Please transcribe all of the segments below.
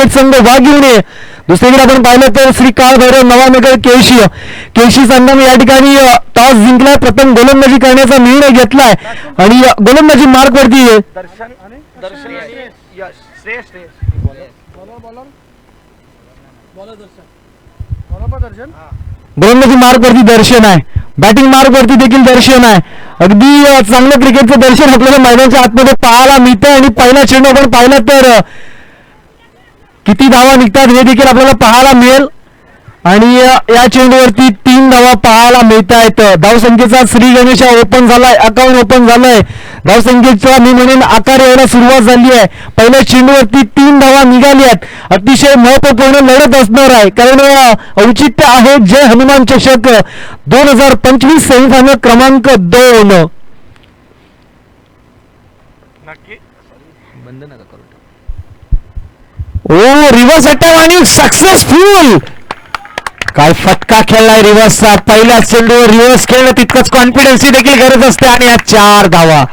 Cricket संघ वाघिवणे. दुसरीकडे आपण पाहिलं तर श्री काळ भैरव नवानगर केळशी. केळशी संघाने या ठिकाणी टॉस जिंकलाय. प्रथम गोलंदाजी करण्याचा निर्णय घेतलाय. आणि गोलंदाजी मार्क वरती गोलंदाजी मार्क वरती दर्शन आहे. बॅटिंग मार्क वरती देखील दर्शन आहे. अगदी चांगलं क्रिकेटचं दर्शन आपल्याला मैदानाच्या आतमध्ये पाहायला मिळतंय. आणि पहिला चेंडू आपण पाहिला तर किती धावा निघतात हे देखील आपल्याला पाहायला मिळेल. आणि या चेंडूवरती तीन धावा पाहायला मिळत आहेत धावसंख्येचा श्री गणेश ओपन झालाय अकाउंट ओपन झालाय. धावसंख्येचा मी म्हणेन आकार यायला सुरुवात झाली आहे. पहिल्या चेंडूवरती तीन धावा निघाली आहेत. अतिशय महत्त्वपूर्ण लढत असणार आहे. कारण औचित्य आहे जय हनुमान चषक. दोन हजार पंचवीस सेमीफायनल क्रमांक दोन नक्की ओ रिव्हर्स अटॅक आणि सक्सेसफुल काय फटका खेळलाय रिव्हर्सचा. पहिल्या चेंडूवर रिव्हर्स खेळणं तितकंच कॉन्फिडन्सची देखील गरज असते आणि या चार धावा.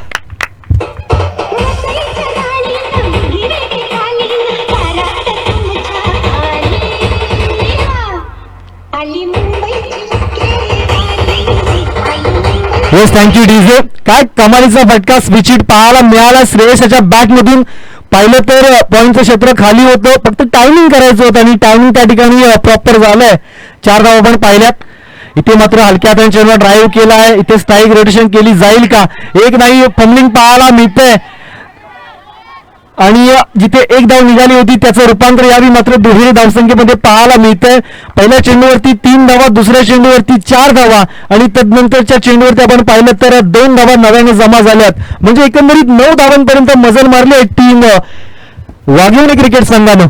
येस थँक्यू डीजे काय कमालीचा फटका स्विचिट पाहायला मिळाला. श्रेयसाच्या बॅट मधून पाहिलं तर पॉईंटचं क्षेत्र खाली होतं. फक्त टायमिंग करायचं होतं आणि टायमिंग त्या ठिकाणी प्रॉपर झालंय. चार धावा पण पाहिल्यात. इथे मात्र हलक्या त्यांच्या ड्राईव्ह केला आहे इथे स्थायिक रोटेशन केली जाईल का? एक नाही फमलिंग पाहायला मिळतंय. आणि जिथे एक धाव निघाली होती त्याचं रूपांतर यावी मात्र दुहेरी धावसंख्येमध्ये पाहायला मिळतंय. पहिल्या चेंडूवरती तीन धावा दुसऱ्या चेंडूवरती चार धावा आणि तदनंतरच्या चेंडूवरती आपण पाहिलं तर दोन धावा नव्याने जमा झाल्यात. म्हणजे एकंदरीत नऊ धावांपर्यंत मजल मारली टीम. वाघिवणे क्रिकेट संघानं.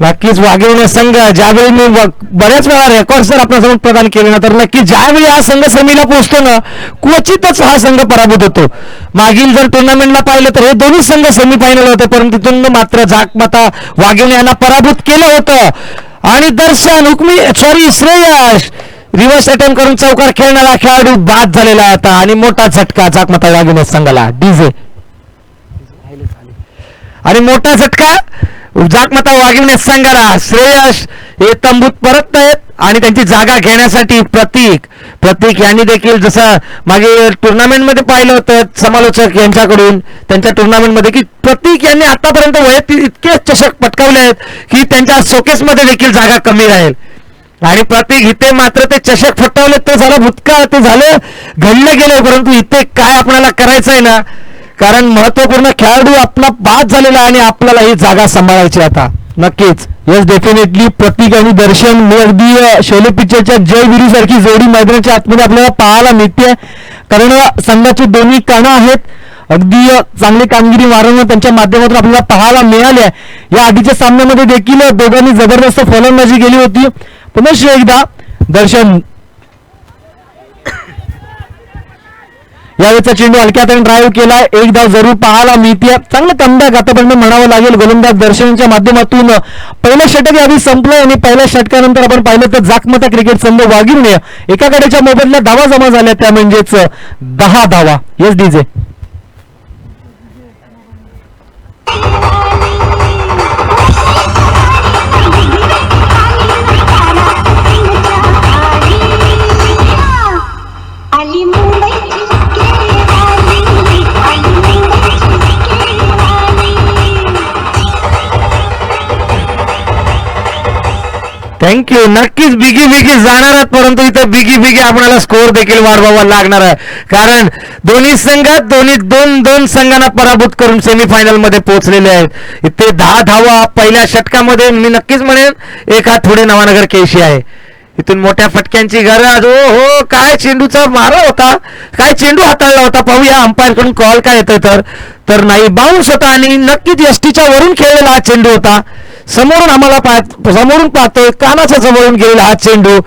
नक्कीच वाघिवणे संघ ज्यावेळी मी बऱ्याच वेळा रेकॉर्ड जर आपल्यासमोर प्रदान केले ना तर नक्की ज्यावेळी हा संघ सेमीला पोहोचतो ना क्वचितच हा संघ पराभूत होतो. मागील जर टुर्नामेंटला पाहिलं तर हे दोन्ही संघ सेमीफायनल होते परंतु तिथून मात्र जाकमाता वाघिवणे यांना पराभूत केलं होतं. आणि दर्शन हुकमी सॉरी श्रेयश रिव्हर्स अटेम्प्ट करून चौकार खेळणारा खेळाडू बाद झालेला होता आणि मोठा झटका जाकमाता वाघिवणे संघाला. डीजे आणि मोठा झटका जाकमाता वागिवण्यास संघाला श्रेयश हे तंबूत परत आहेत आणि त्यांची जागा घेण्यासाठी प्रतीक. प्रतीक यांनी देखील जसं मागे टुर्नामेंटमध्ये पाहिलं होतं समालोचक यांच्याकडून त्यांच्या टुर्नामेंटमध्ये की प्रतीक यांनी आतापर्यंत वैयक्तिक इतके चषक पटकावले आहेत की त्यांच्या शोकेसमध्ये देखील जागा कमी राहील. आणि प्रतीक इथे मात्र ते चषक फटकावले ते झालं भूतकाळ ते झालं घडलं गेलं परंतु इथे काय आपल्याला करायचं आहे ना? कारण महत्त्वपूर्ण खेळाडू आपला बाद झालेला आहे आणि आपल्याला ही जागा सांभाळायची आता. नक्कीच. येस डेफिनेटली प्रतीक आणि दर्शन मी अगदी अ, शोले पिक्चरच्या जय सारखी जोडी मैदानाच्या आतमध्ये आपल्याला पाहायला मिळते कारण अ, संघाचे दोन्ही कणं आहेत. अगदी चांगली कामगिरी वारंवार त्यांच्या माध्यमातून आपल्याला पाहायला मिळाली आहे. या आधीच्या सामन्यामध्ये देखील दोघांनी जबरदस्त फलंदाजी केली होती. पुनश्च एकदा दर्शन. यावेळेचा चेंडू हलक्यात ड्राईव्ह केला एक धाव जरूर पाहायला मिळते चांगलं कमबॅक आतापर्यंत म्हणावं लागेल गोलंदाज दर्शनच्या माध्यमातून. पहिलं षटक यावेळी संपलं आणि पहिल्या षटकानंतर आपण पाहिलं तर जाकमता क्रिकेट संघ वागिरणे एका कडेच्या मोबदल्यात धावा जमा झाल्या. त्या म्हणजेच दहा धावा. येस डीजे थँक्यू नक्कीच बिगी बिगी जाणार आहेत परंतु इथं बिगी बिगी आपल्याला स्कोअर देखील वाढवावा लागणार आहे. कारण दोन्ही संघात दोन्ही दोन दोन संघांना पराभूत करून सेमीफायनलमध्ये पोहोचलेले आहेत. इथे दहा धावा पहिल्या षटकामध्ये मी नक्कीच म्हणेन एक हात थोडे नवानगर केशी आहे. इथून मोठ्या फटक्यांची गरज. ओ हो काय चेंडूचा मारा होता? काय चेंडू हाताळला होता? पाहूया अंपायरकडून कॉल काय येतोय तर. तर नाही बाउन्स होता आणि नक्कीच एसटीच्या वरून खेळलेला हा चेंडू होता. समोरून आम्हाला पाहत समोरून पाहतोय कानाच्या जवळून गेलेला हा चेंडू.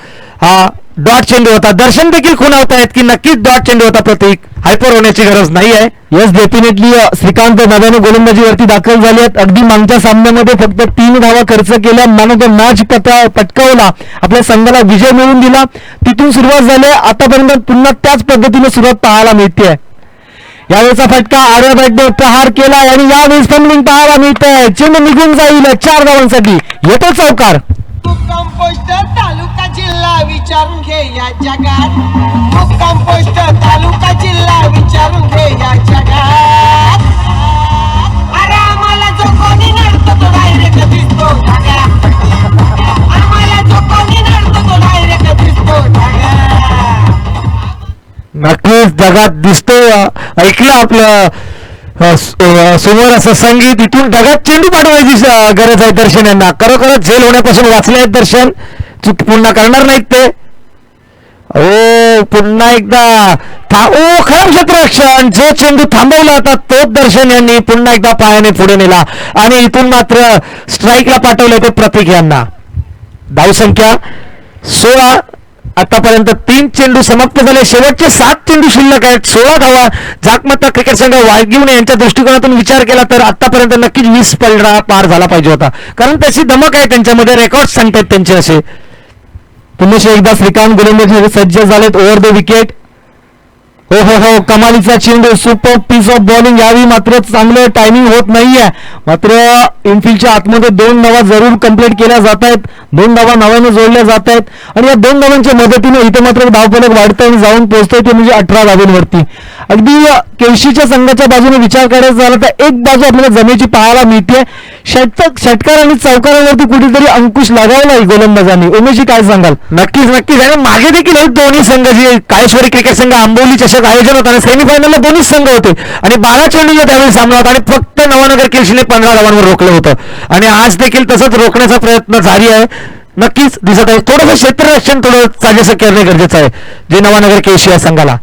हा डॉट चेंडू होता. दर्शन देखील खुणावत आहेत की नक्कीच डॉट चेंडू होता प्रतीक. हायपर होण्याची गरज नाही आहे. येस डेफिनेटली श्रीकांत नव्याने गोलंदाजीवरती दाखल झाले आहेत. अगदी मागच्या सामन्यामध्ये फक्त तीन धावा खर्च केल्या. मॅन ऑफ द मॅच पटकावला. आपल्या संघाला विजय मिळवून दिला. तिथून सुरुवात झाली आहे. आतापर्यंत पुन्हा त्याच पद्धतीने सुरुवात पाहायला मिळते यावेळेचा फटका आर्या बॅटने प्रहार केला आणि यावेळेस फंडिंग पाहायला मिळतंय चेंडू निघून जाईल. चार धावांसाठी. येतो चौकार. विचारून घे या जगात. मुक्काम पोस्ट तालुका जिल्हा विचारून घे या जगात. अरे आम्हाला जो कोणी नडतो तो डायरेक्ट दिसतो आम्हाला जो कोणी नडतो तो डायरेक्ट दिसतो नक्कीच जगात दिसतोय. ऐकलं आपलं समोर असं संगीत इथून ढगात चेंडू पाठवायची गरज आहे दर्शन यांना खरोखरच झेल होण्यापासून वाचले आहेत दर्शन. चूक पुन्हा करणार नाहीत ते. ओ पुन्हा एकदा था ओ खराब क्षेत्ररक्षण जो चेंडू थांबवला होता तोच दर्शन यांनी. पुन्हा एकदा पायाने पुढे नेला. आणि इथून मात्र स्ट्राईकला पाठवले ते प्रतीक यांना. धावसंख्या सोळा. आतापर्यंत तीन चेंडू समाप्त झाले. शेवटचे सात चेंडू शिल्लक आहेत. सोळा धावा. जाकमत्ता क्रिकेट संघ वाघिवणे यांच्या दृष्टिकोनातून विचार केला तर आतापर्यंत नक्कीच वीस पलडा पार झाला पाहिजे होता. कारण त्याची धमक आहे. त्यांच्यामध्ये रेकॉर्ड सांगतात त्यांचे असे. पुन्हा एकदा श्रीकांत गोलंदाजी सज्ज झालेत ओव्हर द विकेट हो हो हो कमालीचा चेंडू सुपर पीस ऑफ बॉलिंग यावेळी मात्र चांगलं टायमिंग होत नाहीये. मात्र इनफिल्डच्या आतमध्ये दोन धावा जरूर कंप्लीट केल्या जात आहेत दोन धावा नव्याने जोडल्या जात आहेत आणि या दोन धावांच्या मदतीने इथे मात्र धावफलक वाढतं आणि जाऊन पोहोचतोय ते म्हणजे अठरा धावांवरती. अगदी केळशीच्या संघाच्या बाजूने विचार करायचा झाला तर एक बाजू आपल्याला जमेची पाहायला मिळते षटक षटकार आणि चौकारावरती कुठेतरी अंकुश लागायला आहे गोलंदाजांनी. उमेशजी काय सांगाल? नक्कीच नक्कीच. आणि मागे देखील आहेत दोन्ही संघ जे काळेश्वरी क्रिकेट संघ आंबोली चषक आयोजन होतं आणि सेमीफायनलला दोन्ही संघ होते. आणि बारा चेंडूला त्यावेळी सामना होता आणि फक्त नवानगर केळशीने पंधरा धावांवर रोखलं होतं. आणि आज देखील तसंच रोखण्याचा प्रयत्न जारी आहे. नक्कीच दिसत आहे. थोडंसं क्षेत्ररक्षण थोडं साजेसं करणे गरजेचं आहे. जे नवानगर केळशी या संघाला.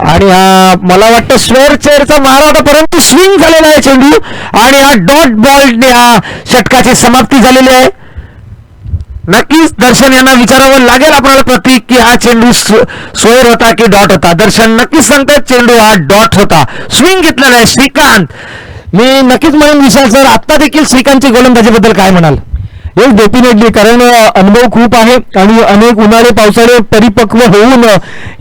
आणि हा मला वाटतं स्वेअर चेअरचा मारा होता परंतु स्विंग झालेला आहे चेंडू. आणि हा डॉट बॉलने हा षटकाची समाप्ती झालेली आहे. नक्कीच दर्शन यांना विचारावं लागेल आपल्याला प्रतीक की हा चेंडू स्वेअर होता की डॉट होता. दर्शन नक्कीच सांगतात चेंडू हा डॉट होता. स्विंग घेतलेला आहे श्रीकांत. मी नक्कीच म्हणून विशाल सर आता देखील श्रीकांतची गोलंदाजीबद्दल काय म्हणाल? येस डेफिनेटली कारण अनुभव खूप आहे आणि अनेक उन्हाळे पावसाळे परिपक्व होऊन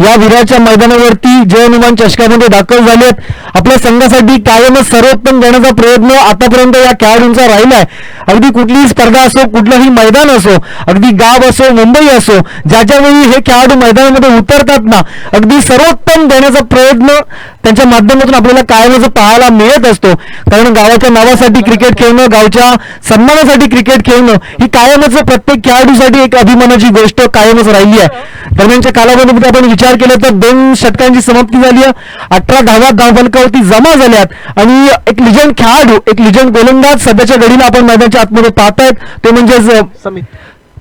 या विराच्या मैदानावरती जयनुमान चषकामध्ये दाखल झाले आहेत. आपल्या संघासाठी कायमच सर्वोत्तम देण्याचा प्रयत्न आतापर्यंत या खेळाडूंचा राहिलाय. अगदी कुठलीही स्पर्धा असो कुठलंही मैदान असो अगदी गाव असो मुंबई असो ज्याच्या वेळी हे खेळाडू मैदानामध्ये उतरतात ना अगदी सर्वोत्तम देण्याचा प्रयत्न त्यांच्या माध्यमातून आपल्याला कायमच पाहायला मिळत असतो कारण गावाच्या नावासाठी क्रिकेट खेळणं गावच्या सन्मानासाठी क्रिकेट खेळणं ही कायमच प्रत्येक खेळाडूसाठी एक अभिमानाची गोष्ट कायमच राहिली आहे. दरम्यानच्या कालावधीमध्ये आपण विचार केला तर दोन षटकांची समाप्ती झाली आहे. अठरा धावा धावफलकावरती जमा झाल्यात. आणि एक लिजंड खेळाडू एक लिजंड गोलंदाज सध्याच्या घडीला आपण मैदानाच्या आतमध्ये पाहतायत. ते म्हणजेच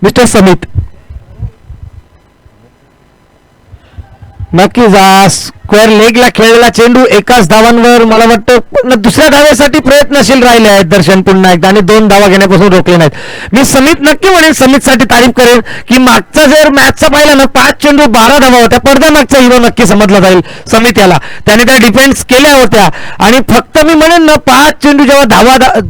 मिस्टर समित. नक्कीच स्क्वेअर लेगला खेळलेला चेंडू एकाच धावांवर मला वाटतं दुसऱ्या धावेसाठी प्रयत्नशील राहिले आहेत दर्शन पुन्हा एकदा. आणि दोन धावा घेण्यापासून रोखले नाहीत. मी समित नक्की म्हणेन समितसाठी तारीफ करेन की मागचा जर मॅचचा पाहिला ना पाच चेंडू बारा धावा होत्या. पडद्यामागचा हिरो नक्की समजला जाईल समित याला. त्याने त्या डिफेन्स केल्या होत्या. आणि फक्त मी म्हणेन ना पाच चेंडू जेव्हा धावा धा-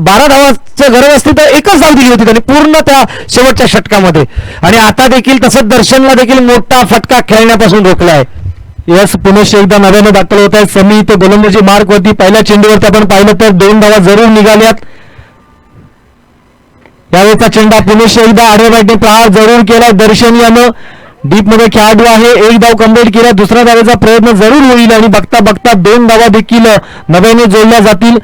बारा धावाचं गरज असते तर एकच धाव दिली होती त्यांनी पूर्ण त्या शेवटच्या षटकामध्ये. आणि आता देखील तसंच दर्शनला देखील मोठा फटका खेळण्यापासून रोखला आहे यस पुनश्च एकदा नव्यानं दाखल होत आहे समी इथे गोलंदाजी मार्क होती पहिल्या चेंडूवरती आपण पाहिलं तर दोन धावा जरूर निघाल्यात. यावेळेचा चेंडा पुणेश एकदा आडव्या प्रहार जरूर केला दर्शन यानं डीपमध्ये खेळाडू आहे. एक धाव कंप्लीट केला. दुसऱ्या धावेचा प्रयत्न जरूर होईल आणि बघता बघता दोन धावा देखील नव्याने जोडल्या जातील.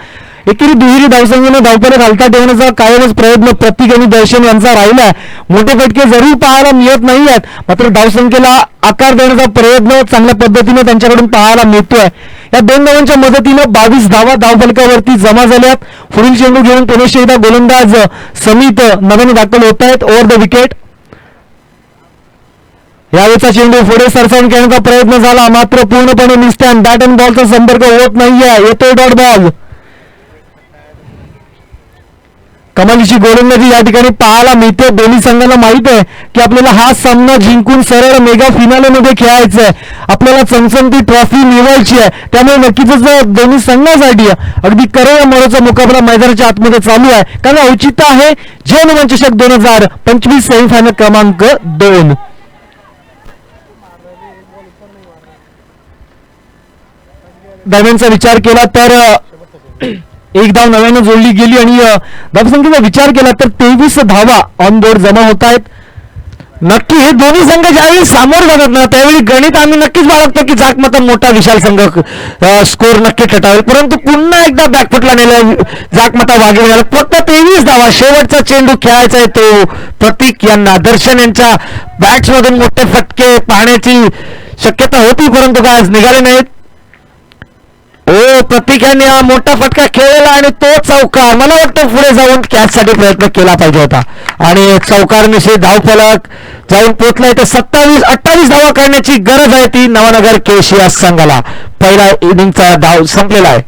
एकेरी दुहेरी धावसंख्येने धावपणे घालता ठेवण्याचा कायमच प्रयत्न प्रतीक आणि दर्शन यांचा राहिला मोठे फटके जरूर पाहायला मिळत नाही आहेत मात्र धावसंख्येला आकार देण्याचा प्रयत्न चांगल्या पद्धतीने त्यांच्याकडून पाहायला मिळतोय. या दोन धावांच्या मदतीनं बावीस धावा धावफलकावरती जमा झाल्यात. पुढील चेंडू घेऊन पुणे एकदा गोलंदाज समित नव्याने दाखल होत आहेत ओव्हर द विकेट यावेळचा चेंडू पुढे सरसावून करण्याचा प्रयत्न झाला. मात्र पूर्णपणे मिसते बॅट अँड बॉलचा संपर्क होत नाहीये. येतोय डॉट बॉल. कमालीची गोलंदाजी या ठिकाणी पाहायला मिळते. दोन्ही संघाला माहीत आहे की आपल्याला हा सामना जिंकून सरळ मेगा फिनाले मध्ये खेळायचा आहे आपल्याला चमचमती ट्रॉफी मिळवायची आहे. त्यामुळे नक्कीच दोन्ही संघासाठी अगदी करेया मोराचा मुकाबला मैदानाच्या आतमध्ये चालू आहे. कारण औचित्य आहे. जय हनुमान दोन हजार पंचवीस सेमीफायनल क्रमांक दोन. दरम्यानचा विचार केला तर एक धाव नव्यानं जोडली गेली आणि धावसंख्येचा विचार केला तर तेवीस धावा ऑन बोर्ड जमा होत आहेत. नक्की हे दोन्ही संघ ज्यावेळी सामोर जातात ना त्यावेळी गणित आम्ही नक्कीच बाळगतो की जाकमता मोठा विशाल संघ स्कोर नक्की ठटावेल. परंतु पुन्हा एकदा बॅकफुटला नेलं जाकमता वागे फक्त तेवीस धावा. शेवटचा चेंडू खेळायचा आहे तो. प्रतीक यांना दर्शन यांच्या बॅट्समधून मोठे फटके पाहण्याची शक्यता होती परंतु काय आज निघाले नाहीत. ओ प्रतीक यांनी हा मोठा फटका खेळलेला आणि तो चौकार. मला वाटतं पुढे जाऊन कॅच साठी प्रयत्न केला पाहिजे होता. आणि चौकार निश्चित धावफलक जाऊन पोचलाय तर सत्तावीस अठ्ठावीस धावा करण्याची गरज आहे ती नवनगर केशिया संघाला. पहिला इनिंगचा धाव संपलेला आहे.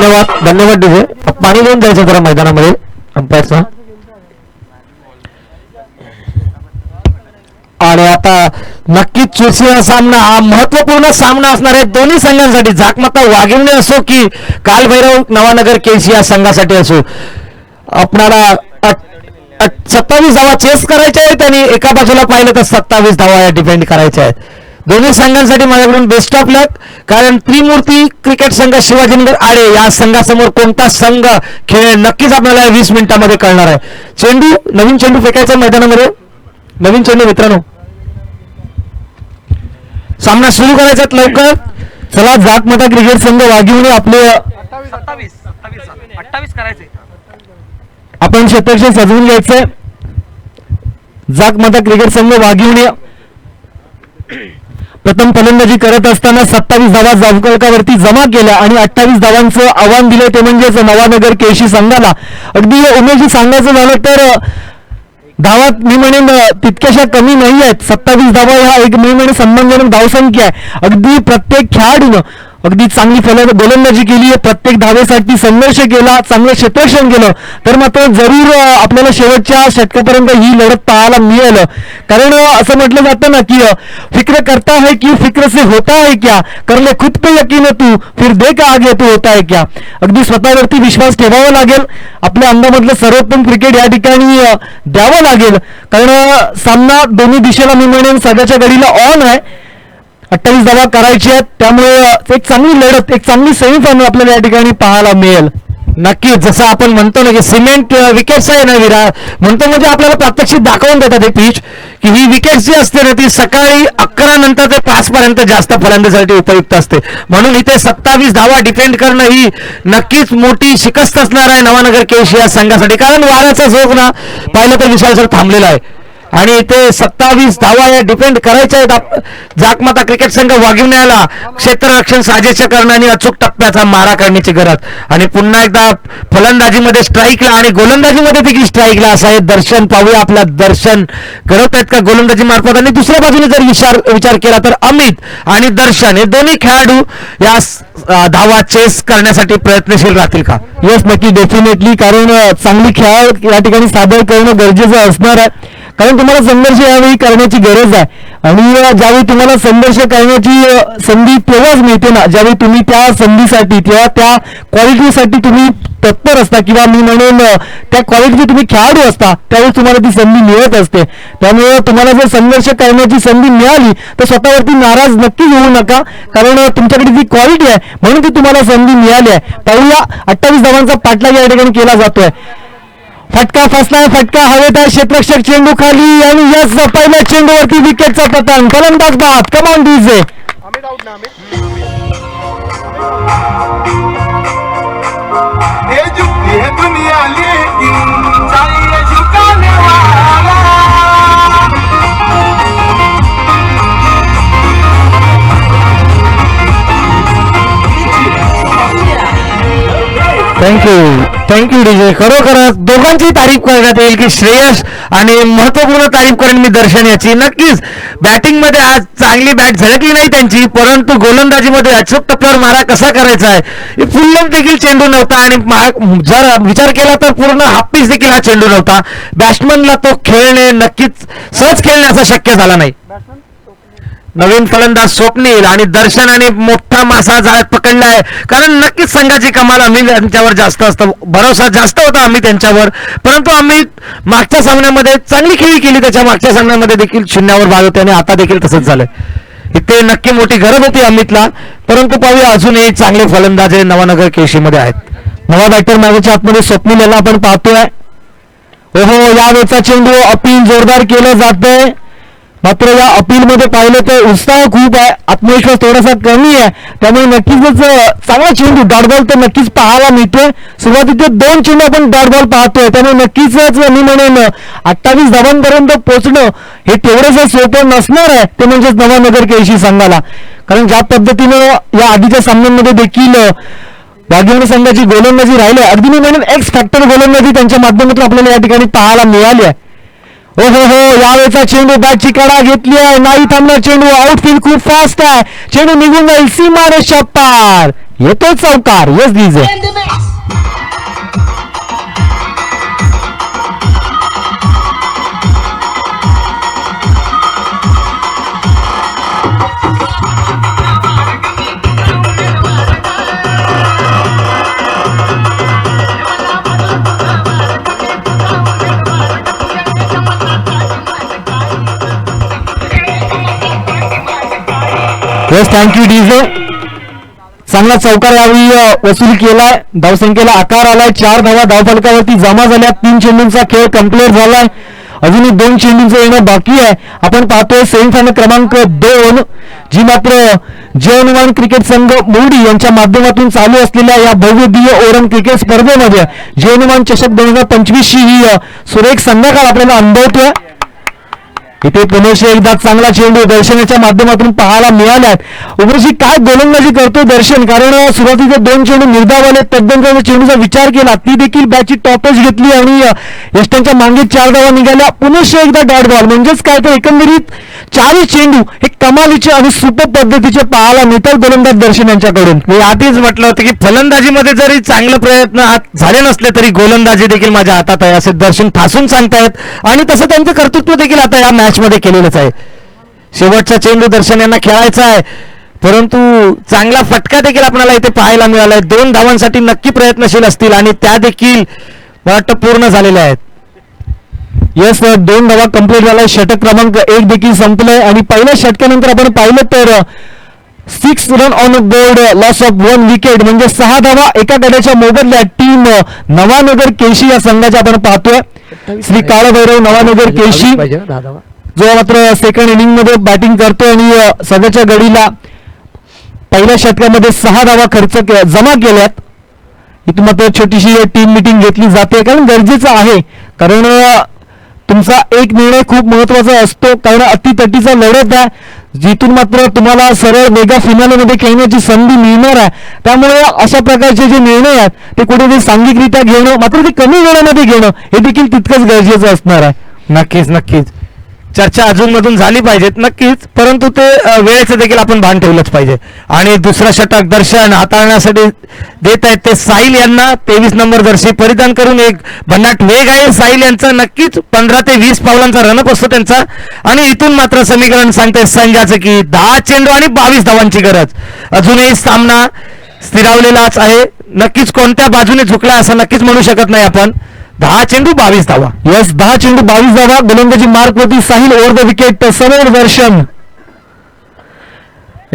धन्यवाद धन्यवाद डीजे पाणी देऊन जायचं जरा मैदानामध्ये. अंपायरचा आणि आता नक्कीच चुरशीचा सामना हा महत्त्वपूर्ण सामना असणार आहे. दोन्ही संघांसाठी झाकमाता वाघिवणे असो की कालभैरव नवानगर केसी या संघासाठी असो. आपणाला सत्तावीस धावा चेस करायच्या आहेत आणि एका बाजूला पाहिलं तर सत्तावीस धावा या डिपेंड करायच्या आहेत. दोन्ही संघांसाठी माझ्याकडून बेस्ट ऑफ लक कारण त्रिमूर्ती क्रिकेट संघ शिवाजीनगर आडे या संघासमोर कोणता संघ खेळ नक्कीच आपल्याला वीस मिनिटांमध्ये कळणार आहे. चेंडू नवीन चेंडू फेकायचा मैदानामध्ये. नवीन चेंडू मित्रांनो. सामना सुरू करायचा लवकर. चला जातमाता क्रिकेट संघ वाघिवणे आपले आपण क्षेत्रक्ष सजवून घ्यायचंय. जातमाता क्रिकेट संघ वाघिवणे प्रथम फलंदाजी करत असताना सत्तावीस धावा जामकळकावरती जमा केल्या आणि अठ्ठावीस धावांचं आव्हान दिलं. ते म्हणजेच नवानगर केशी संघाला. अगदी उमेश सांगायचं झालं तर धावात मी म्हणेन तितक्याशा कमी नाही आहेत सत्तावीस धावा हा एक मी म्हणेन संबंधजनक धावसंख्या आहे. अगदी प्रत्येक खेळाडूनं अगदी चांगली फल गोलंदाजी केली आहे. प्रत्येक धावेसाठी संघर्ष केला चांगलं क्षेत्रक्षण केलं. तर मात्र जरूर आपल्याला शेवटच्या षटकापर्यंत ही लढत पाहायला मिळेल. कारण असं म्हटलं जातं ना की फिक्र करता है की फिक्र से होता है क्या? करले खुद पे यकीन तू फिर दे का आगे तू होता है क्या? अगदी स्वतःवरती विश्वास ठेवावा लागेल. आपल्या अंगामधलं सर्वोत्तम क्रिकेट या ठिकाणी द्यावं लागेल. कारण सामना दोन्ही दिशेला मी म्हणेन सध्याच्या घडीला ऑन आहे. अठ्ठावीस धावा करायची आहेत. त्यामुळे एक चांगली लढत एक चांगली सेमीफायनल आपल्याला या ठिकाणी पाहायला मिळेल. नक्कीच जसं आपण म्हणतो ना की सिमेंट विकेट्स आहे ना विरा म्हणतो म्हणजे आपल्याला प्रात्यक्षिक दाखवून देतात हे पिच की ही विकेट्स जी असते ना ती सकाळी अकरा नंतर ते पाच पर्यंत जास्त फलंदासाठी उपयुक्त असते. म्हणून इथे सत्तावीस धावा डिफेंड करणं ही नक्कीच मोठी शिकस्त असणार आहे नवानगर केश या संघासाठी. कारण वाऱ्याचा झोक ना पाहिलं तर विशाल सर थांबलेला आहे. आणि इथे सत्तावीस धावा या डिपेंड करायच्या आहेत. जाकमाता क्रिकेट संघ वागिवण्याला क्षेत्ररक्षण साजेच्या करण्याने अचूक टप्प्याचा मारा करण्याची गरज. आणि पुन्हा एकदा फलंदाजीमध्ये स्ट्राईकला आणि गोलंदाजीमध्ये देखील स्ट्राईकला असं आहे. दर्शन पाहूया आपला दर्शन. करत आहेत का गोलंदाजी मार्फत? आणि दुसऱ्या बाजूने जर विचार विचार केला तर अमित आणि दर्शन हे दोन्ही खेळाडू या धावा चेस करण्यासाठी प्रयत्नशील राहतील का? येस नक्की डेफिनेटली कारण चांगली खेळ या ठिकाणी सादर करणं गरजेचं असणार आहे. कारण तुम्हाला संघर्ष यावेळी करण्याची गरज आहे. आणि ज्यावेळी तुम्हाला संघर्ष करण्याची संधी तेव्हाच मिळते ना ज्यावेळी तुम्ही त्या संधीसाठी किंवा त्या क्वालिटीसाठी तुम्ही तत्पर असता किंवा मी म्हणून त्या क्वालिटीचे तुम्ही खेळाडू असता त्यावेळी तुम्हाला ती संधी मिळत असते. त्यामुळे तुम्हाला जर संघर्ष करण्याची संधी मिळाली तर स्वतःवरती नाराज नक्की होऊ नका. कारण तुमच्याकडे जी क्वालिटी आहे म्हणून ती तुम्हाला संधी मिळाली आहे. पाहूया अठ्ठावीस धावांचा पाठलाग या ठिकाणी केला जातोय. फटका फसलाय फटका हवेत आहे. क्षेत्ररक्षक चेंडू खाली आणि यस पहिल्या चेंडूवरती विकेटचा पतन फलंदाज बाद. कमान डीजे आउट ना thank you thank you DJ खरोखरच दोघांची तारीफ करण्यात येईल की श्रेयस आणि महत्त्वपूर्ण तारीफ करेन मी दर्शन याची. नक्कीच बॅटिंगमध्ये आज चांगली बॅट झळकली नाही त्यांची परंतु गोलंदाजीमध्ये अचूक टप्प्यावर मारा कसा करायचा आहे? फुल्लम देखील चेंडू नव्हता आणि जर विचार केला तर पूर्ण हाफपीस देखील हा चेंडू नव्हता. बॅट्समनला तो खेळणे नक्कीच सहज खेळणे असं शक्य झाला नाही. नवीन फलंदाज स्वप्नील आणि दर्शनाने मोठा मासा जाळ्यात पकडलाय. कारण नक्कीच संघाची कमाल आम्ही त्यांच्यावर जास्त असतं. भरोसा जास्त होता आम्ही त्यांच्यावर. परंतु आम्ही मागच्या सामन्यामध्ये चांगली खेळी केली. त्याच्या मागच्या सामन्यामध्ये देखील शून्यावर बाद होते आणि आता देखील तसंच झालंय. इथे नक्की मोठी गरज होती अमितला. परंतु पाहूया अजूनही चांगले फलंदाज हे नवानगर केशीमध्ये आहेत. नवा बॅटर मागच्या आतमध्ये स्वप्नील याला आपण पाहतोय. ओहो यावेळचा चेंडू अपील जोरदार केलं जातंय. मात्र या अपीलमध्ये पाहिलं तर उत्साह खूप आहे आत्मविश्वास थोडासा कमी आहे. त्यामुळे नक्कीच चांगला चेंडू डॉट बॉल तर नक्कीच पाहायला मिळतोय. सुरुवातीचे दोन चेंडू आपण डॉट बॉल पाहतोय. त्यामुळे नक्कीच मी म्हणेन अठ्ठावीस धावांपर्यंत पोहोचणं हे तेवढंच सोपं नसणार आहे ते म्हणजेच नवानगर केळशी संघाला. कारण ज्या पद्धतीनं या आधीच्या सामन्यांमध्ये देखील अं, वाघिणी संघाची गोलंदाजी राहिली अगदी मी म्हणेन एक्स फॅक्टर गोलंदाजी त्यांच्या माध्यमातून आपल्याला या ठिकाणी पाहायला मिळाली आहे. हो हो हो यावेळेचा चेंडू बॅटची कडा घेतली आहे. नाही थांबणार चेंडू. आउटफील्ड खूप फास्ट आहे. चेंडू निघून जाईल. सीमारेषा पार येतो चौकार. Yes DJ yes thank you DJ चांगला चौकार यावेळी वसूल केलाय. धावसंख्येला आकार आलाय. चार धावा धावफलकावरती जमा झाल्या. तीन चेंडूंचा खेळ कंप्लीट झालाय. अजूनही दोन चेंडूंचं येणं बाकी आहे. आपण पाहतोय सेमीफायनल क्रमांक दोन जी मात्र जयनुमान क्रिकेट संघ मोडी यांच्या माध्यमातून चालू असलेल्या या भव्यदीय ओरम क्रिकेट स्पर्धेमध्ये जयनुमान चषक दोन हजार पंचवीस ही सुरेख संध्याकाळ आपल्याला अनुभवतोय इथे पुनश एकदा चांगला चेंडू दर्शनाच्या माध्यमातून पाहायला मिळाल्यात. उग्रजी काय गोलंदाजी करतो दर्शन? कारण सुरुवातीचे दोन चेंडू निर्धावले तद्दन चेंडूचा विचार केला. ती देखील बॅची टॉपच घेतली आणि यष्टांच्या मागे चार धावा निघाल्या. पुनश एकदा डॉट बॉल म्हणजेच काय? तर एकंदरीत चारही चेंडू हे कमालीचे आणि सुपर पद्धतीचे पाहायला मिळतात गोलंदाज दर्शन यांच्याकडून मी आधीच म्हटलं होतं की फलंदाजीमध्ये जरी चांगले प्रयत्न हात झाले नसले तरी गोलंदाजी देखील माझ्या हातात आहे असे दर्शन फासून सांगतायत. आणि तसं त्यांचं कर्तृत्व देखील आता या मॅच मध्ये केलेलंच आहे. शेवटचा चेंडू दर्शन यांना खेळायचा आहे. परंतु चांगला फटका देखील आपल्याला इथे पाहायला मिळालाय दोन धावांसाठी नक्की प्रयत्नशील असतील आणि त्या देखील मला वाटतं पूर्ण झालेल्या आहेत. येस दोन धावा कंप्लीट झालाय. षटक क्रमांक एक देखील संपलंय. आणि पहिल्या षटकानंतर आपण पाहिलं तर six run on board loss of one wicket म्हणजे सहा धावा एका गड्याच्या मोबदल्या टीम नवानगर केशी या संघाच्या आपण पाहतोय. श्री काळभैरव नवानगर केशी. जो मात्र सेकंड इनिंगमध्ये बॅटिंग करतो आणि सध्याच्या गडीला पहिल्या षटकामध्ये सहा धावा खर्च के- जमा केल्यात. इथून मात्र छोटीशी टीम मिटिंग घेतली जाते. कारण गरजेचं आहे. कारण तुमचा एक निर्णय खूप महत्त्वाचा असतो. कारण अतितटीचा लढत आहे. जिथून मात्र तुम्हाला सरळ मेगा फिनालेमध्ये खेळण्याची संधी मिळणार आहे. त्यामुळे अशा प्रकारचे जे निर्णय आहेत ते कुठेतरी सांघिकरित्या घेणं मात्र ते कमी वेळामध्ये घेणं हे देखील तितकंच गरजेचं असणार आहे. नक्कीच नक्कीच. चर्चा अजून मधून झाली पाहिजेत नक्कीच. परंतु ते वेळेचं देखील आपण भान ठेवलंच पाहिजे. आणि दुसरं षटक दर्शन हाताळण्यासाठी देत आहेत ते साहिल यांना. तेवीस नंबर दर्शी परिधान करून एक भन्नाट वेग आहे. साहिल यांचा नक्कीच पंधरा ते वीस पावलांचा रनअप असतो त्यांचा. आणि इथून मात्र समीकरण सांगते संघाचं की दहा चेंडू आणि बावीस धावांची गरज. अजूनही सामना स्थिरावलेलाच आहे. नक्कीच कोणत्या बाजूने झुकला असं नक्कीच म्हणू शकत नाही आपण. दहा चेंडू बावीस धावा. येस दहा चेंडू बावीस धावा. गोलंदाजी मार्क होती साहिल ओव्हर द विकेट समोर दर्शन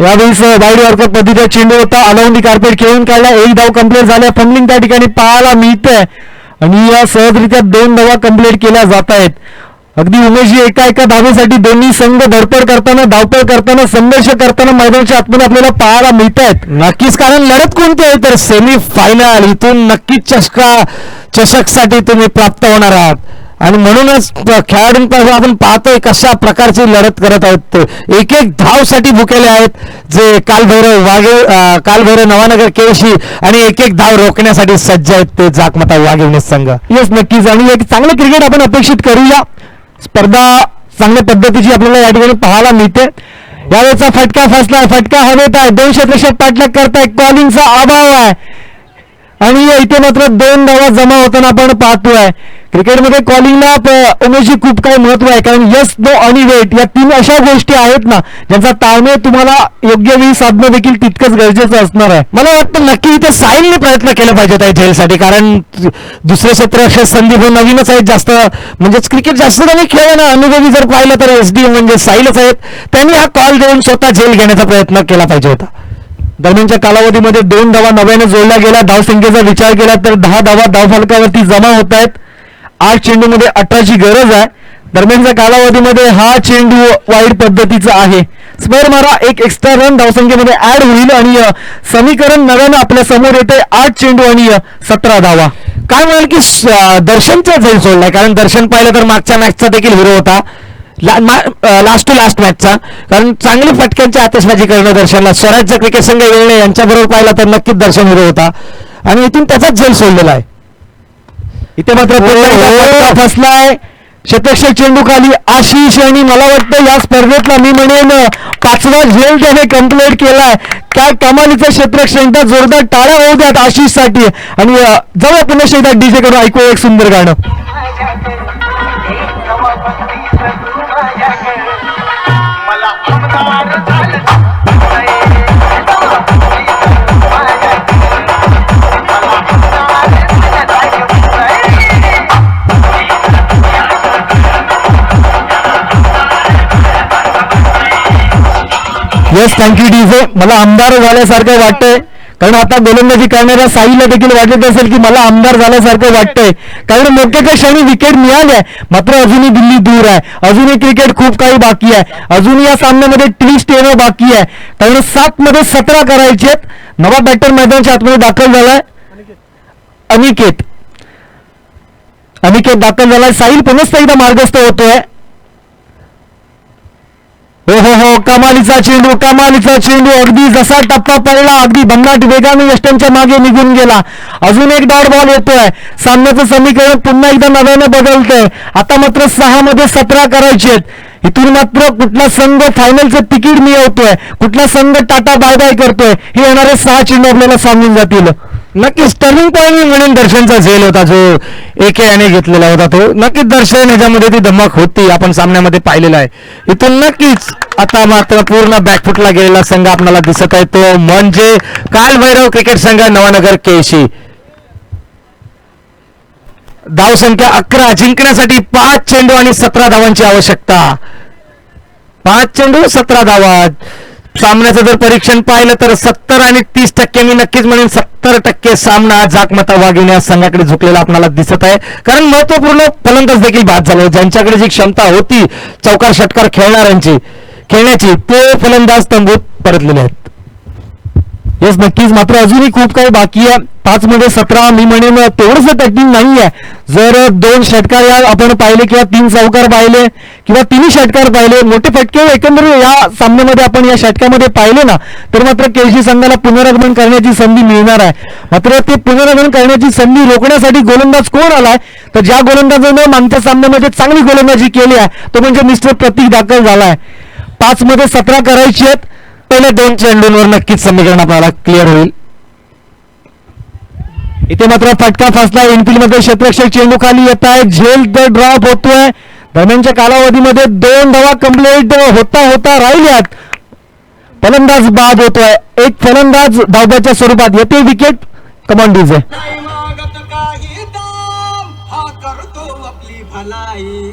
यावेळेस वाईड वॉर्कर पद्धतीचा चेंडू होता. अलाउंडी कार्पेट खेळून काढला. एक धाव कंप्लीट झाल्या. फंबलिंग त्या ठिकाणी पाहायला मिळतंय. आणि या सहजरित्या दोन धावा कंप्लीट केल्या जात आहेत. अगदी उमेशजी एका एका धावेसाठी दोन्ही संघ धडपड करताना धावपळ करताना संघर्ष करताना मैदानाच्या आतमध्ये आपल्याला पाहायला मिळत आहेत नक्कीच कारण लढत कोणती आहे? तर सेमी फायनल इथून नक्कीच चषका चषकसाठी तुम्ही प्राप्त होणार आहात. आणि म्हणूनच खेळाडूंपासून आपण पाहतोय कशा प्रकारची लढत करत आहोत. ते एक एक धावसाठी भुकेले आहेत जे कालभैरव वाघे कालभैरव नवानगर केळशी आणि एक एक धाव रोखण्यासाठी सज्ज आहेत ते जाकमता वाघेवणे संघ. येस नक्कीच. आणि एक चांगलं क्रिकेट आपण अपेक्षित करूया. स्पर्धा चांगल्या पद्धतीची आपल्याला या ठिकाणी पाहायला मिळते. यावेळेचा फटका फसला फटका हवेत आहे. दोन क्षेत्रक्षक पाठलाग करताय. कॉलिंगचा अभाव आहे. आणि इथे मात्र दोन धावा जमा होताना आपण पाहतोय. क्रिकेटमध्ये कॉलिंगला प- उमेशजी खूप काही महत्त्व आहे. कारण यस नो आणि वेट या तीन अशा गोष्टी आहेत ना ज्यांचा ताळमेळ तुम्हाला योग्य वेळी साधणं देखील तितकंच गरजेचं असणार आहे. मला वाटतं नक्की इथे साहिलने प्रयत्न केला पाहिजेत त्या झेलसाठी कारण दुसरे क्षेत्र असे संदीप हे नवीनच आहेत जास्त म्हणजेच क्रिकेट जास्त त्यांनी खेळ ना. अनुभवी जर पाहिलं तर एस डी म्हणजे साहिलच आहेत. त्यांनी हा कॉल देऊन स्वतः झेल घेण्याचा प्रयत्न केला पाहिजे होता. दरम्यानच्या कालावधीमध्ये दोन धावा नव्याने जोडल्या गेल्या. धावसंख्येचा विचार केला तर दहा धावा धावफलकावरती जमा होत आहेत. आठ चेंडूमध्ये अठराची गरज आहे. दरम्यानच्या कालावधीमध्ये हा चेंडू वाईट पद्धतीचा आहे. स्पेअर मारा एक एक्स्ट्रा रन धावसंख्येमध्ये ऍड होईल आणि समीकरण नव्यानं आपल्यासमोर येते आठ चेंडू आणि सतरा धावा. काय म्हणाल की दर्शनचा झेल सोडलाय? कारण दर्शन पाहिलं तर मागच्या मॅचचा देखील हिरो होता. ला, लास्ट टू लास्ट मॅचचा कारण चांगली फटक्यांची आतिषबाजी करणं दर्शनला. स्वराज्य क्रिकेट संघ येणे यांच्याबरोबर पाहिलं तर नक्कीच दर्शन हिरो होता. आणि इथून त्याचाच झेल सोडलेला आहे. इथे मात्र पेटाचा फटका फसलाय. शतक्षक चेंडू खाली आशिष आणि मला वाटतं या स्पर्धेतला मी म्हणेन पाचवा झेल त्याने कंप्लीट केलाय. काय कमालीचा क्षेत्रक्षक एकदा जोरदार टाळ्या होऊ द्यात आशिषसाठी आणि जाऊया पुन्हा एकदा डीजे कडून ऐकू एक सुंदर गाणं. येस थँक्यू डीजे मला आमदार झाल्यासारखं वाटतंय. कारण आता गोलंदाजी करणाऱ्या साईला देखील वाटत असेल की मला आमदार झाल्यासारखं वाटतंय. कारण मोठ्या क्षणी विकेट मिळाल्या मात्र अजूनही दिल्ली दूर आहे. अजूनही क्रिकेट खूप काही बाकी आहे. अजूनही या सामन्यामध्ये ट्विस्ट येणं बाकी आहे. कारण सात मध्ये सतरा करायचे आहेत. नवा बॅटर मैदानच्या आतमध्ये दाखल झालाय. अनिकेत. अनिकेत दाखल झालाय. साईल पुनश्च एकदा मार्गस्थ होतोय. हो हो हो. कमालीचा चेंडू कमालीचा चेंडू. अगदी जसा टप्पा पडला अगदी भन्नाट वेगाने यष्टांच्या मागे निघून गेला. अजून एक डॉट बॉल येतोय. सामन्याचं समीकरण पुन्हा एकदा नव्याने बदलतंय. आता मात्र सहा मध्ये सतरा करायचे आहेत इथून मात्र कुठला संघ फायनलचं तिकीट मिळवतोय. कुठला संघ टाटा बाय बाय करतोय. हे येणारे सहा चेंडू आपल्याला सांगून जातील. नक्कीच टर्निंग पॉईंट म्हणून दर्शनचा झेल होता जो एके याने घेतलेला होता तो. नक्कीच दर्शन ह्याच्यामध्ये ती धमक होती आपण सामन्यामध्ये पाहिलेला आहे. इथून नक्कीच आता मात्र पूर्ण बॅकफुटला गेलेला संघ आपल्याला दिसत आहे. तो म्हणजे कालभैरव क्रिकेट संघ नवानगर केशी धाव संख्या अकरा जिंकण्यासाठी पाच चेंडू आणि सतरा धावांची आवश्यकता. पाच चेंडू सतरा धावा. सामन्याचं जर परीक्षण पाहिलं तर सत्तर आणि तीस टक्के मी नक्कीच म्हणेन सत्तर टक्के सामना जाकमता वाघिणी या संघाकडे झुकलेला आपल्याला दिसत आहे. कारण महत्त्वपूर्ण फलंदाज देखील बाद झाले ज्यांच्याकडे जी क्षमता होती चौकार षटकार खेळणाऱ्यांची खेळण्याची ते फलंदाज तंबूत परतलेले आहेत. येस नक्कीच. मात्र अजूनही खूप काही बाकी आहे. पाच मध्ये सतरा मी म्हणेन तेवढंच टॅक्टिंग नाही आहे जर दोन षटकार या आपण पाहिले किंवा तीन चौकार पाहिले किंवा तिन्ही षटकार पाहिले मोठे फटके हो, एकंदरीत या सामन्यामध्ये आपण या षटकामध्ये पाहिले ना तर मात्र केळशी संघाला पुनरागमन करण्याची संधी मिळणार आहे. मात्र ते पुनरागमन करण्याची संधी रोखण्यासाठी गोलंदाज कोण आलाय? तर ज्या गोलंदाजानं मागच्या सामन्यामध्ये चांगली गोलंदाजी केली आहे तो म्हणजे मिस्टर प्रतीक दाखल झालाय. पाच मध्ये सतरा करायची आहेत. पहिल्या दोन चेंडूंवर नक्कीच समीकरण आपल्याला क्लिअर होईल. इथे मात्र फटका फासला. इनफिल्डमध्ये क्षेत्रक्षक चेंडू खाली येत आहे. झेल द ड्रॉप होतोय. दरम्यानच्या कालावधीमध्ये दोन धावा कंप्लीट होता होता राहिल्यात. फलंदाज बाद होतोय. एक फलंदाज धावब्याच्या स्वरूपात. येते विकेट कमांडीज आहे भलाई.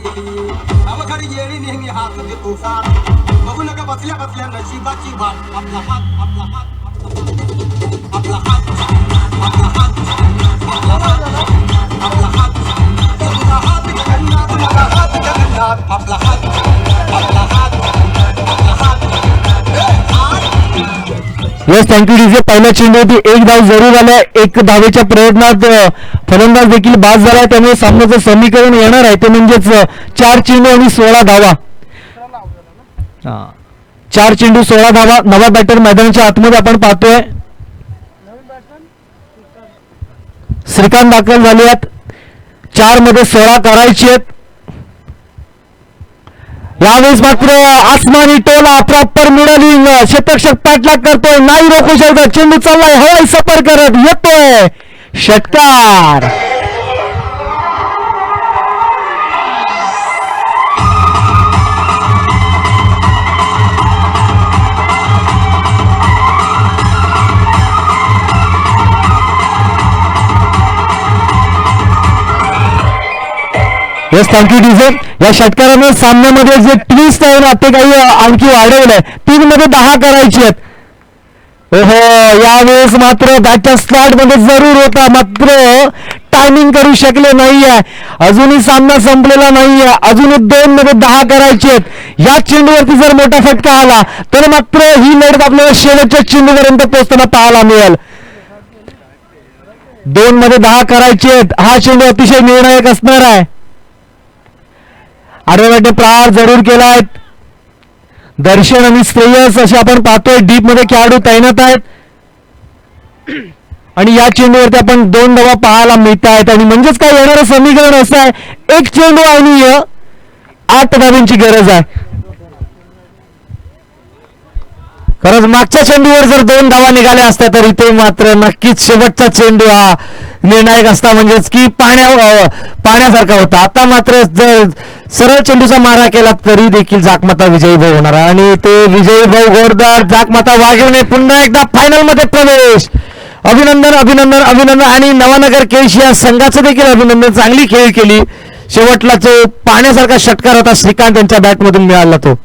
अवघड नका बसल्या बसल्या नशिबाची वाट आपला हात आपला हात आपला हात आपला हात. आपला हात आपला हात हात जगन्नाथ हात जगन्नाथ आपला हात आपला हात आपला हात येस थँक्यू डीजे पहिल्या चेंडूवरती एक धाव जरूर आलाय. एक धावेच्या प्रयत्नात फलंदाज देखील बाद झाला. त्यामुळे सामन्याचं समीकरण येणार आहे. ते म्हणजेच चार चेंडू आणि सोळा धावा. चार चेंडू सोळा धावा. नवा बॅटर मैदानाच्या आतमध्ये आपण पाहतोय. श्रीकांत दाखल झाले आहेत. चारमध्ये सोळा करायची आहेत. यावेळेस मात्र आसमानी टोला प्रॉपर मिळाली क्षेत्रक्षक पाठलाग करतोय. नाही रोखू शकत. चेंडू चाललाय. हवाई सफर करत येतोय. षटकार. यस थँक्यू डिझेल या षटकारानं सामन्यामध्ये जे ट्विस्ट आहे ना ते काही आणखी वाढवलंय. तीन मध्ये दहा करायची आहेत. ओहो यावेळेस मात्र बॅटच्या स्लॉटमध्ये जरूर होता. मात्र टायमिंग करू शकले नाहीये. अजूनही सामना संपलेला नाहीये. अजूनही दोन मध्ये दहा करायचे आहेत. या चेंडूवरती जर मोठा फटका आला तर मात्र ही लढत आपल्याला शेवटच्या चेंडूपर्यंत पोहोचताना पाहायला मिळेल. दोन मध्ये दहा करायचे आहेत. हा चेंडू अतिशय निर्णायक असणार आहे. आडव्याटे प्रहार जरूर केलाय दर्शन आणि श्रेयस असे आपण पाहतोय डीपमध्ये खेळाडू तैनात आहेत. आणि या चेंडूवरती आपण दोन धावा पाहायला मिळत आहेत आणि म्हणजेच काय येणारं समीकरण असं आहे एक चेंडू आणि आठ धावांची गरज आहे. खरंच मागच्या चेंडूवर जर दोन धावा निघाल्या असत्या तर इथे मात्र नक्कीच शेवटचा चेंडू हा निर्णायक असता. म्हणजेच की पाण्या पाण्यासारखा होता. आता मात्र जर सरळ चेंडूचा मारा केला तरी देखील जाकमाता विजयी भाऊ होणार आणि ते विजयी भाऊ गोरदार जाकमाता वाघिवणे पुन्हा एकदा फायनलमध्ये प्रवेश. अभिनंदन अभिनंदन अभिनंदन. आणि नवानगर केश या संघाचं देखील अभिनंदन. चांगली खेळ केली. शेवटला जो पाण्यासारखा षटकार होता. श्रीकांत यांच्या बॅटमधून मिळाला तो.